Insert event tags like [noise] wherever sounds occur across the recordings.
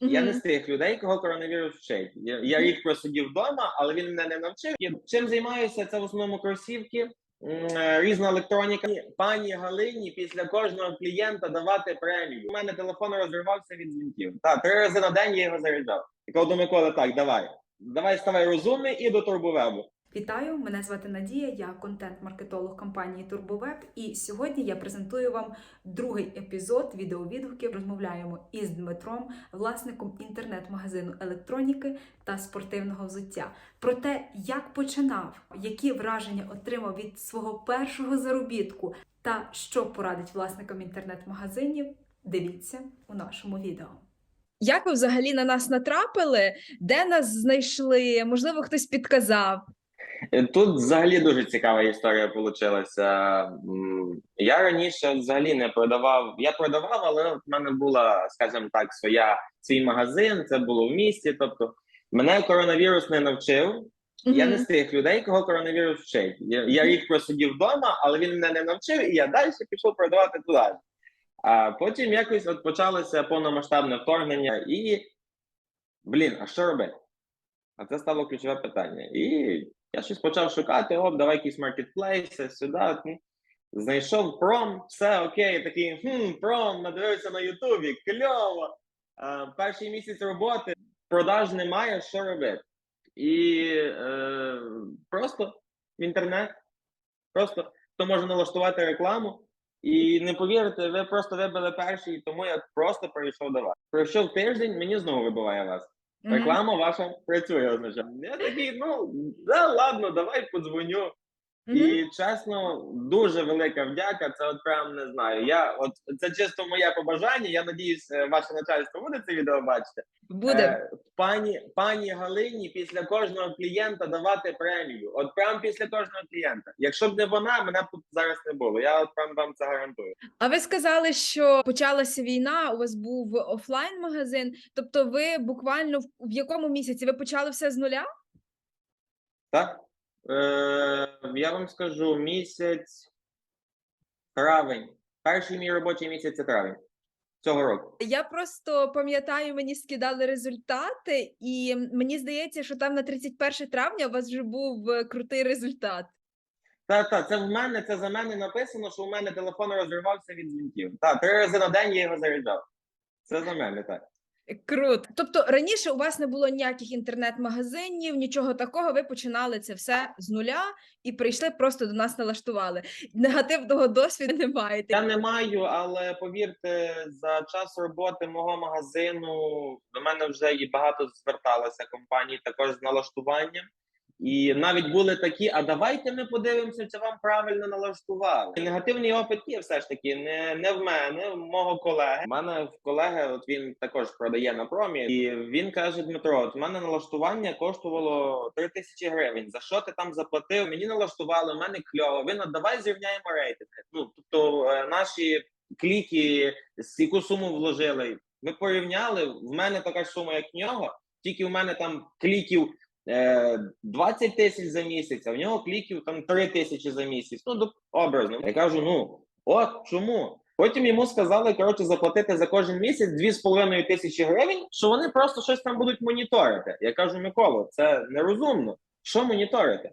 Я не з тих людей, кого коронавірус вчить. Я, я рік просидів вдома, але він мене не навчив. І чим займаюся? Це в основному кросівки, м, е, різна електроніка. Пані Галині після кожного клієнта давати премію. У мене телефон розривався від дзвінків. Так, три рази на день я його заряджав. І кажу до Миколи, так, давай. Давай ставай розумний і до турбовебу. Вітаю! Мене звати Надія, я контент-маркетолог компанії TurboWeb. І сьогодні я презентую вам другий епізод відеовідгуків. Розмовляємо із Дмитром, власником інтернет-магазину електроніки та спортивного взуття. Про те, як починав, які враження отримав від свого першого заробітку, та що порадить власникам інтернет-магазинів. Дивіться у нашому відео. Як ви взагалі на нас натрапили? Де нас знайшли? Можливо, хтось підказав. Тут взагалі дуже цікава історія. М, Я раніше взагалі не продавав. Я продавав, але в мене була, скажімо так, своя свій магазин. Це було в місті. Тобто, мене коронавірус не навчив. Я не з тих людей, кого коронавірус вчить. Я, я рік просидів вдома, але він мене не навчив, і я далі пішов продавати туди. А потім якось от почалося повномасштабне вторгнення, і блін, а що робити? А це стало ключове питання. І я щось почав шукати, оп, давай якісь маркетплейси, сюди. ну. Знайшов пром, все окей, такий хм, пром, надивився на Ютубі, кльово. А, перший місяць роботи, продаж немає, що робити. І е, просто в інтернет, просто хто може налаштувати рекламу. І не повірите, ви просто вибили перший, тому я просто перейшов до вас. Пройшов тиждень, мені знову вибиває вас. Реклама ваша працює, означає. Я такий, ну да, ладно, давай подзвоню. І чесно, дуже велика вдяка. Це от прям не знаю. Я от це чисто моє побажання. Я надіюсь, е, ваше начальство буде це відео бачити. Буде. Е, пані пані Галині після кожного клієнта давати премію. От прям після кожного клієнта. Якщо б не вона, мене б тут зараз не було. Я от прям вам це гарантую. А ви сказали, що почалася війна, у вас був офлайн магазин. Тобто, ви буквально в, в якому місяці ви почали все з нуля? Так? Е, я вам скажу місяць травень. Перший мій робочий місяць це травень цього року. Я просто пам'ятаю, мені скидали результати, і мені здається, що там на 31 травня у вас вже був е, крутий результат. Так, так, це в мене, це за мене написано, що у мене телефон розривався від дзвінків. Так, три рази на день я його заряджав. Це за мене, так. Круто. Тобто раніше у вас не було ніяких інтернет-магазинів, нічого такого. Ви починали це все з нуля і прийшли просто до нас налаштували. Негативного досвіду не маєте. Я не маю, але повірте, за час роботи мого магазину до мене вже і багато зверталося компаній також з налаштуванням. І навіть були такі: а давайте ми подивимося, чи вам правильно налаштували. Негативний опит є все ж таки не, не в мене, в мого колеги. У мене в колеги, от він також продає на промі, і він каже: Дмитро, от в мене налаштування коштувало 3 тисячі гривень. За що ти там заплатив? Мені налаштували, в мене кльово. Він от давай зрівняємо рейтинги. Ну тобто е, наші кліки, з яку суму вложили. Ми порівняли. В мене така ж сума, як в нього. Тільки в мене там кліків 20 тисяч за місяць, а в нього кліків там 3 тисячі за місяць. Ну, образно. Я кажу: ну от чому? Потім йому сказали, коротше, заплатити за кожен місяць 2,5 тисячі гривень, що вони просто щось там будуть моніторити. Я кажу, Миколо, це нерозумно. Що моніторити?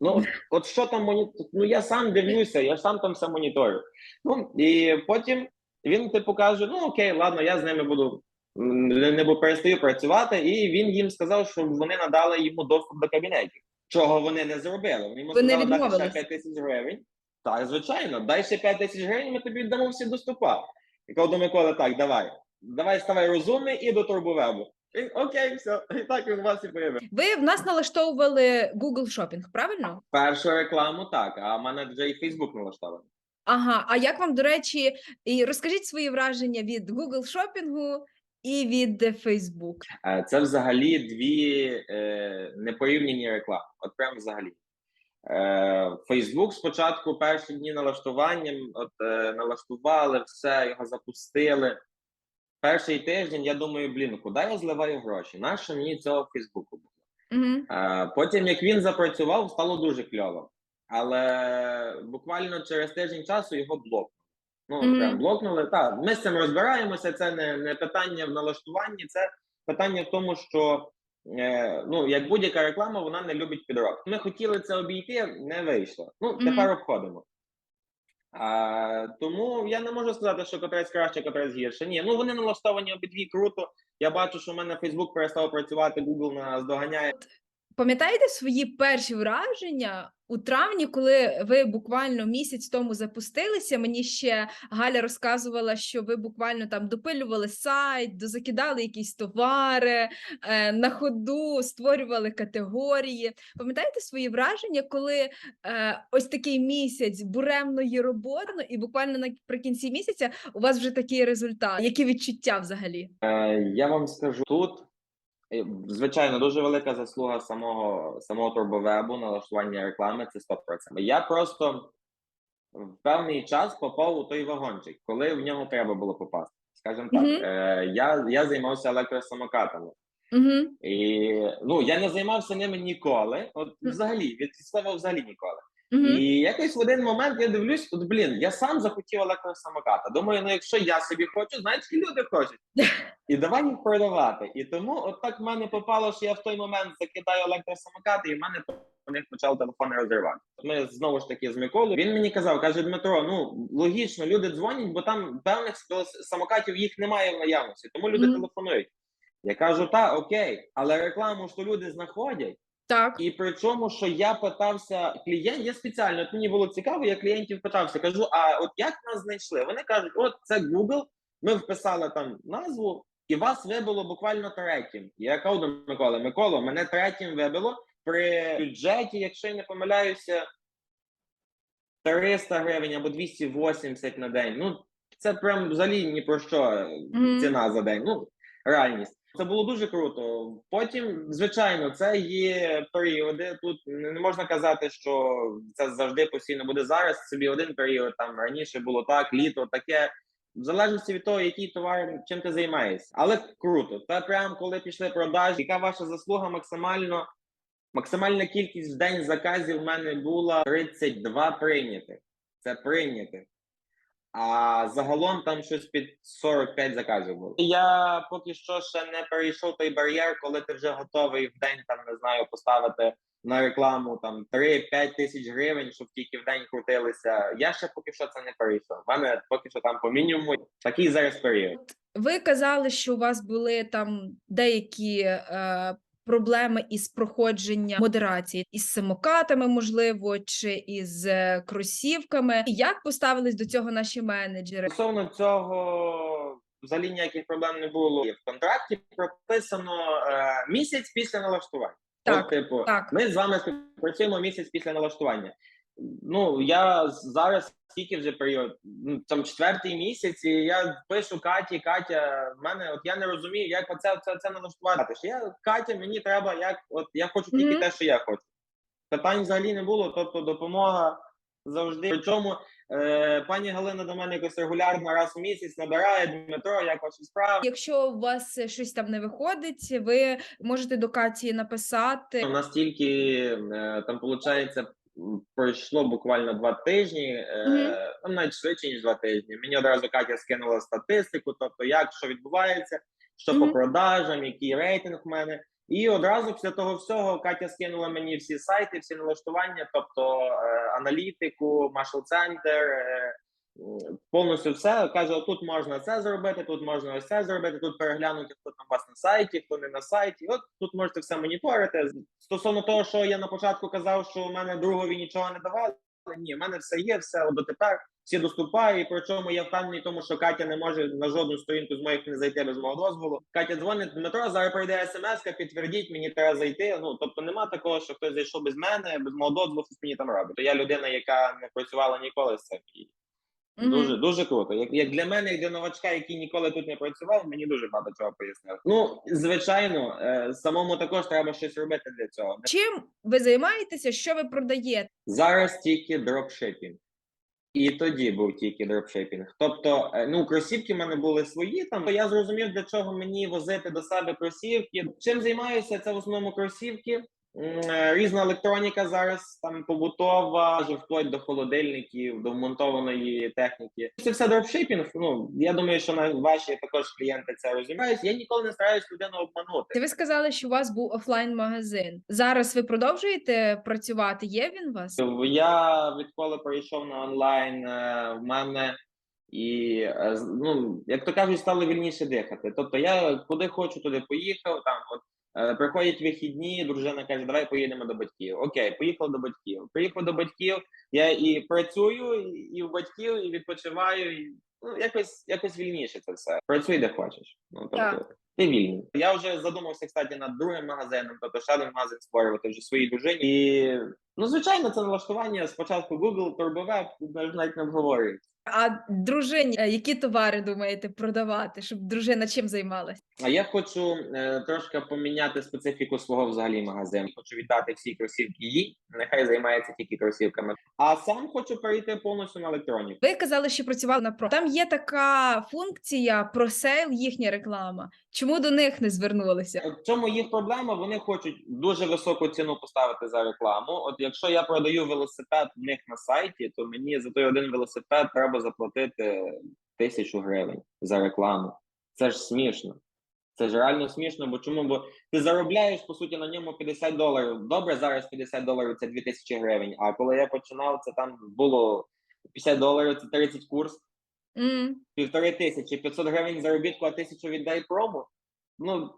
Ну, от що там моніторити? Ну я сам дивлюся, я сам там все моніторю. Ну і потім він типу каже: ну окей, ладно, я з ними буду м, не, не перестаю працювати. І він їм сказав, що вони надали йому доступ до кабінетів, чого вони не зробили. Вони йому Ви сказали дати ще 5 тисяч гривень. Так, звичайно, дай ще 5 тисяч гривень, ми тобі віддамо всі доступа. І кажу до Миколи, так, давай. Давай ставай розумний і до турбовебу. І, окей, все. І так він вас і появив. Ви в нас налаштовували Google Shopping, правильно? Першу рекламу так, а в мене вже і Facebook налаштований. Ага. А як вам, до речі, і розкажіть свої враження від Google Shopping і від е, Facebook? Е, Це взагалі дві е, непорівняні реклами. От прям взагалі. Е, Facebook спочатку перші дні налаштуванням, от е, налаштували все, його запустили. Перший тиждень я думаю, блін, куди я зливаю гроші? Нащо мені цього Фейсбуку було? Угу. Е, Потім, як він запрацював, стало дуже кльово. Але буквально через тиждень часу його блокнули. Ну, Мгм. прям блокнули. Так, ми з цим розбираємося. Це не, не питання в налаштуванні, це питання в тому, що е, ну як будь-яка реклама, вона не любить підробки. Ми хотіли це обійти, не вийшло. Ну тепер обходимо. А, тому я не можу сказати, що котрець краще, котрець гірше. Ні, ну вони налаштовані обидві круто. Я бачу, що в мене Facebook перестав працювати, Google нас доганяє. Пам'ятаєте свої перші враження у травні, коли ви буквально місяць тому запустилися? Мені ще Галя розказувала, що ви буквально там допилювали сайт, дозакидали якісь товари е, на ходу, створювали категорії. Пам'ятаєте свої враження, коли е, ось такий місяць буремної роботи, і буквально наприкінці місяця у вас вже такий результат? Які відчуття взагалі? Е, я вам скажу тут. Звичайно, дуже велика заслуга самого самого турбовебу, налаштування реклами це 100%. Я просто в певний час попав у той вагончик, коли в нього треба було попасти. Скажімо так, Мгм. е, я, я займався електросамокатами. Угу. І ну я не займався ними ніколи. От взагалі, від слова взагалі ніколи. Угу. І якось в один момент я дивлюсь, от блін, я сам захотів електросамоката. Думаю, ну якщо я собі хочу, значить і люди хочуть. [laughs] І давай їх продавати. І тому от так в мене попало, що я в той момент закидаю електросамокати, і в мене по них почав телефон розривати. Ми знову ж таки з Миколою. Він мені казав, каже Дмитро, ну логічно, люди дзвонять, бо там певних самокатів їх немає в наявності, тому люди Мгм. телефонують. Я кажу, та окей, але рекламу що люди знаходять. Так. І при чому, що я питався клієнт, я спеціально от мені було цікаво, я клієнтів питався. Кажу: а от як нас знайшли? Вони кажуть, от це Google, ми вписали там назву, і вас вибило буквально третім. Я кажу до Миколи, Микола, мене третім вибило при бюджеті, якщо я не помиляюся, 300 гривень або 280 на день. Ну це прям взагалі ні про що ціна за день. Ну реальність. Це було дуже круто. Потім, звичайно, це є періоди. Тут не можна казати, що це завжди постійно буде зараз. Собі один період там раніше було так, літо таке. В залежності від того, який товар, чим ти займаєшся. Але круто. Та прям коли пішли продажі, яка ваша заслуга максимально максимальна кількість в день заказів в мене була 32 прийняти. Це прийняти. А загалом там щось під 45 заказів було. Я поки що ще не перейшов той бар'єр, коли ти вже готовий в день там не знаю поставити на рекламу там 3-5 тисяч гривень, щоб тільки в день крутилися. Я ще поки що це не перейшов. У мене поки що там по мінімуму такий зараз період. Ви казали, що у вас були там деякі е, проблеми із проходженням модерації із самокатами, можливо, чи із е, кросівками. Як поставились до цього наші менеджери? Стосовно цього взагалі ніяких проблем не було. В контракті прописано е, місяць після налаштування. Так, От, типу, так. ми з вами співпрацюємо місяць після налаштування. Ну я зараз скільки вже період, ну там четвертий місяць, і я пишу Каті, Катя, в мене от я не розумію, як оце це, це налаштувати. Що я Катя, мені треба, як от я хочу тільки Мгм. те, що я хочу. Питань взагалі не було, тобто допомога завжди. Причому е, пані Галина до мене якось регулярно раз у місяць набирає Дмитро, як ваші справи. Якщо у вас щось там не виходить, ви можете до Каті написати. У нас тільки е, там виходить, пройшло буквально два тижні, mm -hmm. е, навіть швидше ніж два тижні. Мені одразу Катя скинула статистику, тобто як що відбувається, що по продажам, який рейтинг в мене. І одразу після того всього Катя скинула мені всі сайти, всі налаштування, тобто е, аналітику, Marshall Center, е, повністю все. Каже: тут можна це зробити, тут можна ось це зробити, тут переглянути, хто там у вас на сайті, хто не на сайті. От тут можете все моніторити. Стосовно того, що я на початку казав, що у мене другові нічого не давали. Ні, в мене все є, все от дотепер всі доступаю. І причому я впевнений, тому що Катя не може на жодну сторінку з моїх не зайти без мого дозволу. Катя дзвонить Дмитро, зараз прийде смс, підтвердіть, мені треба зайти. Ну тобто нема такого, що хтось зайшов без мене, без мого дозволу, щось мені там робить. То я людина, яка не працювала ніколи з цим. І Мгм. Дуже дуже круто. Як, як для мене, як для новачка, який ніколи тут не працював, мені дуже багато чого пояснив. Ну звичайно, е, самому також треба щось робити для цього. Чим ви займаєтеся? Що ви продаєте? Зараз тільки дропшипінг. І тоді був тільки дропшипінг. Тобто, е, ну кросівки в мене були свої. Там то я зрозумів, для чого мені возити до себе кросівки. Чим займаюся? Це в основному кросівки. Е, Різна електроніка зараз там побутова, вплоть до холодильників, до вмонтованої техніки. Це все дропшипінг. Ну я думаю, що на ваші також клієнти це розуміють. Я ніколи не стараюсь людину обманути. Ви сказали, що у вас був офлайн-магазин. Зараз ви продовжуєте працювати? Є він у вас? Я відколи перейшов на онлайн, е, в мене і е, ну як то кажуть, стало вільніше дихати. Тобто я куди хочу, туди поїхав. Там от е, приходять вихідні, дружина каже, давай поїдемо до батьків. Окей, поїхав до батьків. Приїхав до батьків. Я і працюю, і, в батьків, і відпочиваю. І, ну якось якось вільніше це все. Працюй де хочеш. Ну тобто. Так. Ти вільний. Я вже задумався, кстати, над другим магазином, тобто ще один магазин створювати вже своїй дружині. І ну, звичайно, це налаштування спочатку Google, TurboWeb, навіть не обговорюється. А дружині, е, які товари думаєте продавати, щоб дружина чим займалася? А я хочу е, трошки поміняти специфіку свого взагалі магазину. Хочу віддати всі кросівки їй, нехай займається тільки кросівками. А сам хочу перейти повністю на електроніку. Ви казали, що працювали на про. Там є така функція про сейл, їхня реклама. Чому до них не звернулися? В чому їх проблема? Вони хочуть дуже високу ціну поставити за рекламу. От якщо я продаю велосипед в них на сайті, то мені за той один велосипед треба заплатити тисячу гривень за рекламу. Це ж смішно. Це ж реально смішно, бо чому? Бо ти заробляєш по суті на ньому 50 доларів. Добре, зараз 50 доларів це 2000 гривень. А коли я починав, це там було 50 доларів, це 30 курс, півтори тисячі, 500 гривень заробітку, а тисячу віддай прому. Ну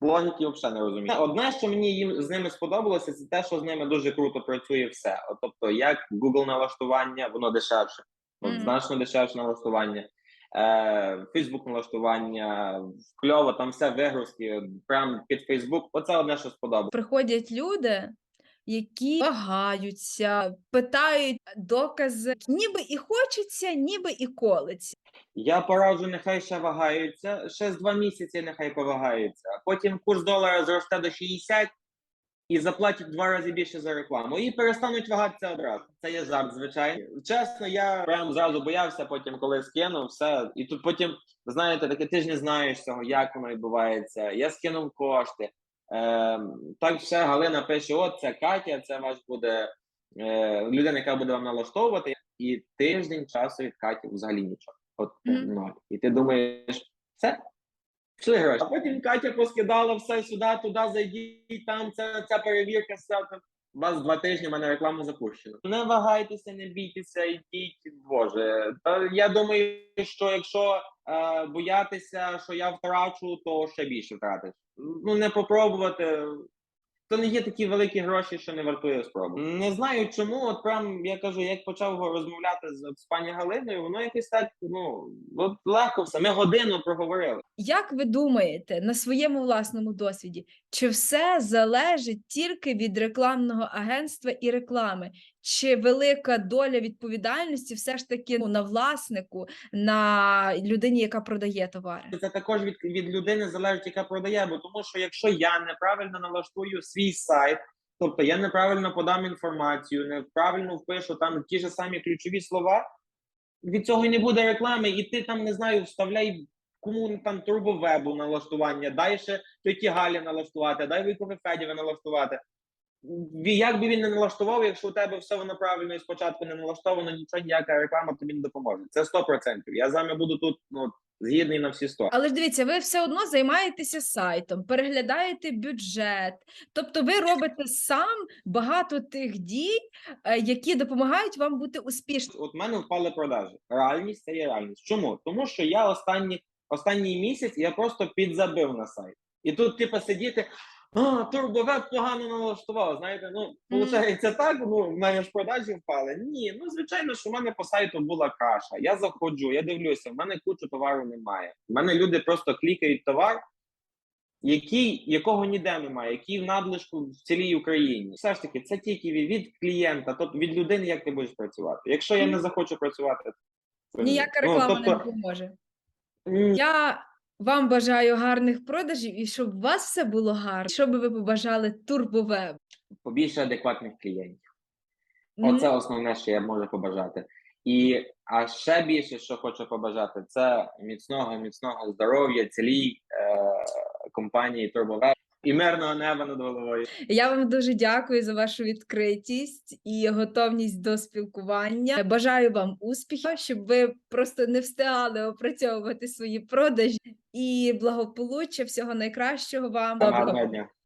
логіки взагалі не розумію. Одне, що мені їм з ними сподобалося, це те, що з ними дуже круто працює все. От, тобто, як Google налаштування, воно дешевше, от, Мгм. значно дешевше налаштування. Е, Facebook налаштування, кльово, там все вигрузки, прям під Facebook. Оце одне, що сподобалося. Приходять люди, які вагаються, питають докази, ніби і хочеться, ніби і колиться. Я пораджу, нехай ще вагаються, ще з два місяці нехай повагаються. А потім курс долара зросте до 60 і заплатять два рази більше за рекламу. І перестануть вагатися одразу. Це є жарт, звичайно. Чесно, я прям зразу боявся, потім коли скинув все. І тут потім, знаєте, таке ти ж не знаєш цього, як воно відбувається. Я скинув кошти. Е, так все Галина пише: от це Катя, це ваш буде е, людина, яка буде вам налаштовувати. І тиждень часу від Каті взагалі нічого. От Мгм. ноль. І ти думаєш, все, пішли гроші. А потім Катя поскидала все сюди, туди, зайдіть, там це, ця перевірка, все. там. У вас два тижні в мене реклама запущена. Не вагайтеся, не бійтеся, йдіть, Боже. Та я думаю, що якщо е, боятися, що я втрачу, то ще більше втратиш. Ну не попробувати. То не є такі великі гроші, що не вартує спроби. Не знаю чому. От прям я кажу, як почав розмовляти з, з пані Галиною, воно якось так ну от легко все. Ми годину проговорили. Як ви думаєте на своєму власному досвіді, чи все залежить тільки від рекламного агентства і реклами? Чи велика доля відповідальності все ж таки ну, на власнику, на людині, яка продає товари? Це також від, від людини залежить, яка продає. Бо тому, що якщо я неправильно налаштую свій сайт, тобто я неправильно подам інформацію, неправильно впишу там ті ж самі ключові слова, від цього і не буде реклами, і ти там не знаю, вставляй кому там турбовебу налаштування, дай ще тьоті Галі налаштувати, дай Вікові Федєві налаштувати. Як би він не налаштував, якщо у тебе все воно правильно і спочатку не налаштовано, нічого ніяка реклама тобі не допоможе. Це 100%. Я з вами буду тут ну, згідний на всі 100. Але ж дивіться, ви все одно займаєтеся сайтом, переглядаєте бюджет. Тобто ви робите сам багато тих дій, е, які допомагають вам бути успішним. От мене впали продажі. Реальність це є реальність. Чому? Тому що я останні, останній місяць я просто підзабив на сайт. І тут, типу, сидіти. А, турбовеб погано налаштував. Знаєте, ну виходить так. Ну в мене ж продажі впали. Ні, ну звичайно, що в мене по сайту була каша. Я заходжу, я дивлюся, в мене кучу товару немає. В мене люди просто клікають товар, який, якого ніде немає, який в надлишку в цілій Україні. Все ж таки, це тільки від, клієнта, тобто від людини, як ти будеш працювати. Якщо я не захочу працювати. Ніяка Ну, реклама не тобто, допоможе. Я вам бажаю гарних продажів і щоб у вас все було гарно. Що би ви побажали турбовеб? побільше адекватних клієнтів. Мгм. Оце основне, що я можу побажати. І а ще більше, що хочу побажати, це міцного, міцного здоров'я цілій е, компанії TurboWeb. І мирного неба над головою. Я вам дуже дякую за вашу відкритість і готовність до спілкування. Бажаю вам успіхів, щоб ви просто не встигали опрацьовувати свої продажі і благополуччя. Всього найкращого вам. Гарного дня.